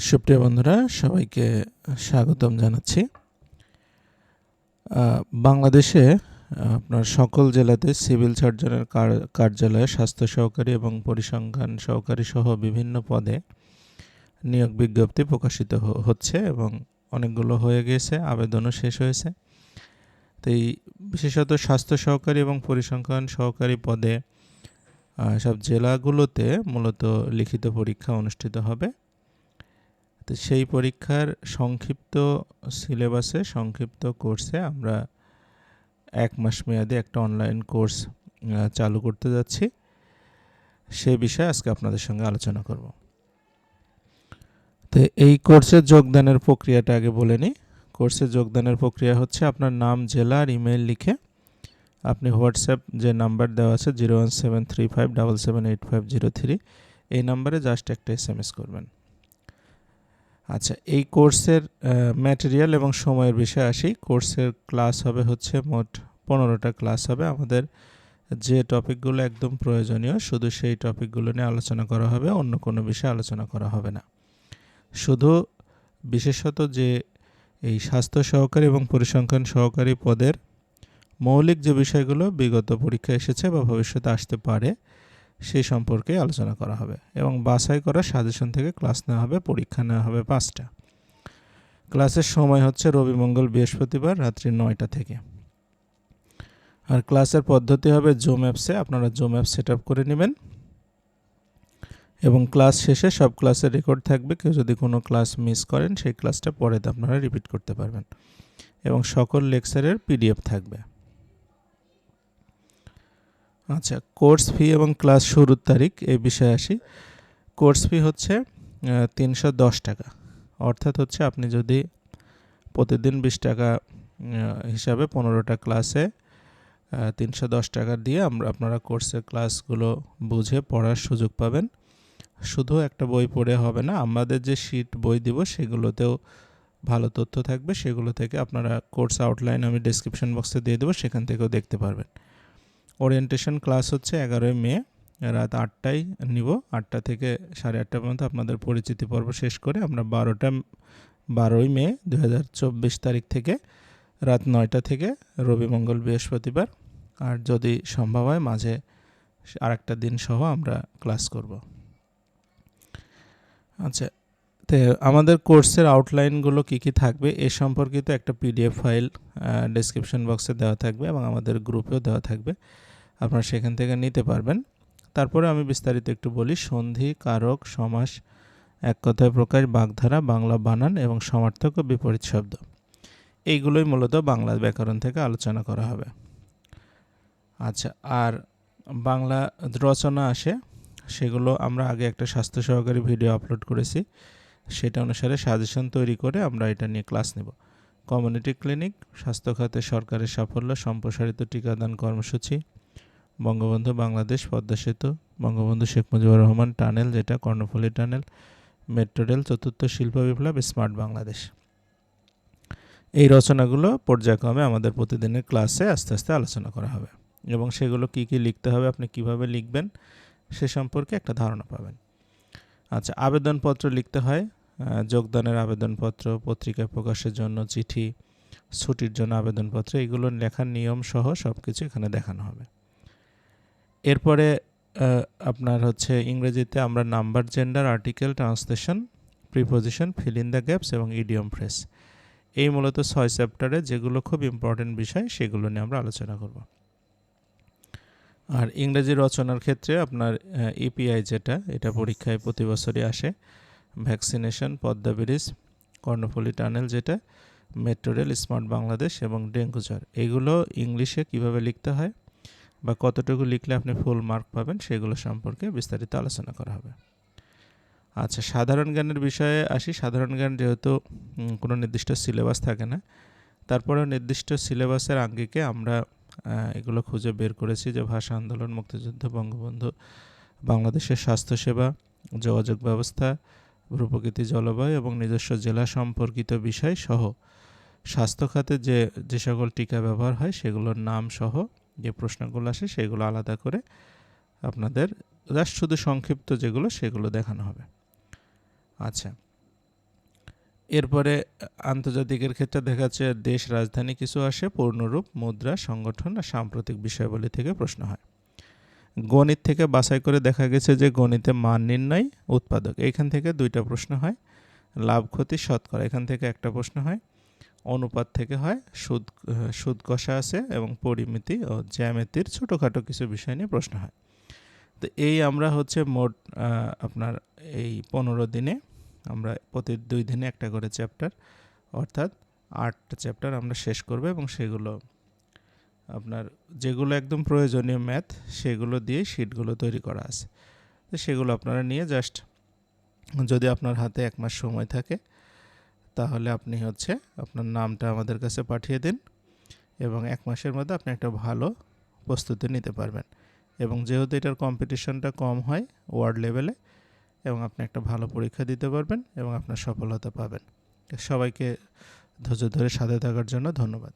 সুপ্রিয় বন্ধুরা, সবাইকে স্বাগতম জানাচ্ছি। বাংলাদেশে আপনার সকল জেলাতে সিভিল সার্জনের কার- কার্যালয়ে স্বাস্থ্য সহকারী এবং পরিসংখ্যান সহকারী সহ বিভিন্ন পদে নিয়োগ বিজ্ঞপ্তি প্রকাশিত হচ্ছে এবং অনেকগুলো হয়ে গিয়েছে, আবেদনও শেষ হয়েছে। তো এই বিশেষত স্বাস্থ্য সহকারী এবং পরিসংখ্যান সহকারী পদে সব জেলাগুলোতে মূলত লিখিত পরীক্ষা অনুষ্ঠিত হবে। তো সেই পরীক্ষার সংক্ষিপ্ত সিলেবাসে সংক্ষিপ্ত কোর্সে আমরা এক মাস মেয়াদে একটা অনলাইন কোর্স চালু করতে যাচ্ছি। সে বিষয়ে আজকে আপনাদের সঙ্গে আলোচনা করব। তো এই কোর্সে যোগদানের প্রক্রিয়াটা আগে বলে নিই। কোর্সে যোগদানের প্রক্রিয়া হচ্ছে আপনার নাম, জেলা আর ইমেল লিখে আপনি হোয়াটসঅ্যাপ যে নাম্বার দেওয়া আছে zero one seven three five double seven eight five zero three এই নাম্বারে জাস্ট একটা এস এম এস করবেন। আচ্ছা এই কোর্সের ম্যাটেরিয়াল এবং সময়ের বিষয়ে আসি। কোর্সের ক্লাস হবে হচ্ছে মোট পনেরোটা ক্লাস হবে। আমাদের যে টপিকগুলো একদম প্রয়োজনীয়, শুধু সেই টপিকগুলো নিয়ে আলোচনা করা হবে, অন্য কোনো বিষয়ে আলোচনা করা হবে না। শুধু বিশেষত যে এই স্বাস্থ্য সহকারী এবং পরিসংখ্যান সহকারী পদের মৌলিক যে বিষয়গুলো বিগত পরীক্ষা এসেছে বা ভবিষ্যতে আসতে পারে সেই সম্পর্কে আলোচনা করা হবে এবং বাছাই করা সাজেশন থেকে ক্লাস নেওয়া হবে, পরীক্ষা নেওয়া হবে পাঁচটা। ক্লাসের সময় হচ্ছে রবি মঙ্গল বৃহস্পতিবার রাত্রি নয়টা থেকে। আর ক্লাসের পদ্ধতি হবে জুম অ্যাপসে, আপনারা জুম অ্যাপ সেট আপ করে নেবেন। এবং ক্লাস শেষে সব ক্লাসের রেকর্ড থাকবে, কেউ যদি কোনো ক্লাস মিস করেন, সেই ক্লাসটা পরে আপনারা রিপিট করতে পারবেন। এবং সকল লেকচারের পিডিএফ থাকবে। আচ্ছা কোর্স ফি এবং ক্লাস শুরুর তারিখ, এই বিষয়ে আসি। কোর্স ফি হচ্ছে তিনশো দশ টাকা। অর্থাৎ হচ্ছে আপনি যদি প্রতিদিন বিশ টাকা হিসাবে পনেরোটা ক্লাসে তিনশো দশ টাকা দিয়ে আমরা, আপনারা কোর্সের ক্লাসগুলো বুঝে পড়ার সুযোগ পাবেন। শুধু একটা বই পড়ে হবে না, আমাদের যে শিট বই দিব সেগুলোতেও ভালো তথ্য থাকবে। সেগুলো থেকে আপনারা কোর্স আউটলাইন আমি ডেসক্রিপশন বক্সে দিয়ে দেবো, সেখান থেকেও দেখতে পারবেন। ওরিয়েন্টেশন ক্লাস হচ্ছে এগারোই মে, রাত আটটায় নিব। আটটা থেকে সাড়ে আটটা পর্যন্ত আপনাদের পরিচিতি পর্ব শেষ করে আমরা বারোটা, বারোই মে দু হাজার চব্বিশ তারিখ থেকে রাত নয়টা থেকে রবি মঙ্গল বৃহস্পতিবার। আর যদি সম্ভব হয় মাঝে আরেকটা দিন সহ আমরা ক্লাস করব। আচ্ছা তো আমাদের কোর্সের আউটলাইনগুলো কী কী থাকবে? এ সম্পর্কিত একটা পিডিএফ ফাইল ডেসক্রিপশন বক্সে দেওয়া থাকবে এবং আমাদের গ্রুপেও দেওয়া থাকবে। আপনারা সেখান থেকে নিতে পারবেন। তারপরে আমি বিস্তারিত একটু বলি। সন্ধি, কারক, সমাস, এক কথায় প্রকাশ, বাগধারা, বাংলা বানান এবং সমার্থক ও বিপরীত শব্দ। এইগুলোই মূলত বাংলা ব্যাকরণ থেকে আলোচনা করা হবে। আচ্ছা আর বাংলা রচনা আসে, সেগুলো আমরা আগে একটা স্বাস্থ্য সহকারী ভিডিও আপলোড করেছি। সেটা অনুসারে সাজেশন তৈরি করে আমরা এটা নিয়ে ক্লাস নেব। কমিউনিটি ক্লিনিক, স্বাস্থ্য খাতে সরকারের সাফল্য, সম্প্রসারিত টিকাদান কর্মসূচি বঙ্গবন্ধু বাংলাদেশ পদ্মা সেতু, বঙ্গবন্ধু শেখ মুজিবুর রহমান টানেল, যেটা কর্ণফুলী টানেল, মেট্রো রেল, চতুর্থ শিল্প বিপ্লব, স্মার্ট বাংলাদেশ। এই রচনাগুলো পর্যায়ক্রমে আমাদের প্রতিদিনের ক্লাসে আস্তে আস্তে আলোচনা করা হবে এবং সেগুলো কি কি লিখতে হবে, আপনি কীভাবে লিখবেন, সে সম্পর্কে একটা ধারণা পাবেন। আচ্ছা আবেদনপত্র লিখতে হয় যোগদানের আবেদনপত্র পত্রিকায় প্রকাশের জন্য চিঠি, ছুটির জন্য আবেদনপত্র, এগুলো লেখার নিয়ম সহ সব কিছু এখানে দেখানো হবে। এরপরে আপনার হচ্ছে ইংরেজিতে আমরা number, gender, article, translation, preposition, fill in the gaps এবং ইডিয়ম ফ্রেস এই মূলত ছয় চ্যাপ্টারে যেগুলো খুব ইম্পর্টেন্ট বিষয় সেগুলো নিয়ে আমরা আলোচনা করব। আর ইংরেজি রচনার ক্ষেত্রে আপনার ইপিআই যেটা, এটা পরীক্ষায় প্রতি বছরই আসে। Vaccination Padma bridge Karnaphuli tunnel যেটা মেট্রো রেল স্মার্ট বাংলাদেশ এবং ডেঙ্গু জ্বর। এগুলো ইংলিশে কীভাবে লিখতে হয়? বা কতটুকু লিখলে আপনি ফুল মার্ক পাবেন সেগুলো সম্পর্কে বিস্তারিত আলোচনা করা হবে। আচ্ছা সাধারণ জ্ঞানের বিষয়ে আসি। সাধারণ জ্ঞান যেহেতু কোনো নির্দিষ্ট সিলেবাস থাকে না, তারপরেও নির্দিষ্ট সিলেবাসের আঙ্গিকে আমরা এগুলো খুঁজে বের করেছি যে ভাষা আন্দোলন, মুক্তিযুদ্ধ, বঙ্গবন্ধু, বাংলাদেশের স্বাস্থ্যসেবা, যোগাযোগ ব্যবস্থা, ভূপ্রকৃতি জলবায়ু এবং নিজস্ব জেলা সম্পর্কিত বিষয় সহ স্বাস্থ্য খাতে যে যে সকল টিকা ব্যবহার হয় সেগুলোর নাম সহ যে প্রশ্নগুলো আসে সেগুলো আলাদা করে আপনাদের জাস্ট শুধু সংক্ষিপ্ত যেগুলো সেগুলো দেখানো হবে। আচ্ছা। এরপরে আন্তর্জাতিকের ক্ষেত্রে দেখা যাচ্ছে দেশ রাজধানী কিছু আসে, পূর্ণরূপ, মুদ্রা, সংগঠন আর সাম্প্রতিক বিষয়াবলী থেকে প্রশ্ন হয়। গণিত থেকে বাছাই করে দেখা গেছে যে গণিতে মান নির্ণয়, উৎপাদক। এখান থেকে দুইটা প্রশ্ন হয়, লাভ, ক্ষতি, শতকরা। এখান থেকে একটা প্রশ্ন হয় অনুপাত থেকে হয় সুদ সুদ কষা আছে এবং পরিমিতি ও জ্যামিতির ছোটোখাটো কিছু বিষয় নিয়ে প্রশ্ন হয়। তো এই আমরা হচ্ছে মোট আপনার এই পনেরো দিনে আমরা প্রতি দুই দিনে একটা করে চ্যাপ্টার, অর্থাৎ আটটা চ্যাপ্টার আমরা শেষ করব এবং সেগুলো আপনার যেগুলো একদম প্রয়োজনীয় ম্যাথ, সেগুলো দিয়ে শিটগুলো তৈরি করা আছে। তো সেগুলো আপনারা নিয়ে জাস্ট যদি আপনার হাতে এক মাস সময় থাকে তাহলে আপনি হচ্ছে আপনার নামটা আমাদের কাছে পাঠিয়ে দিন এবং এক মাসের মধ্যে আপনি একটা ভালো প্রস্তুতি নিতে পারবেন। এবং যেহেতু এটার কম্পিটিশনটা কম হয় ওয়ার্ল্ড লেভেলে এবং আপনি একটা ভালো পরীক্ষা দিতে পারবেন এবং আপনার সফলতা পাবেন। সবাইকে ধৈর্য ধরে সাথে থাকার জন্য ধন্যবাদ।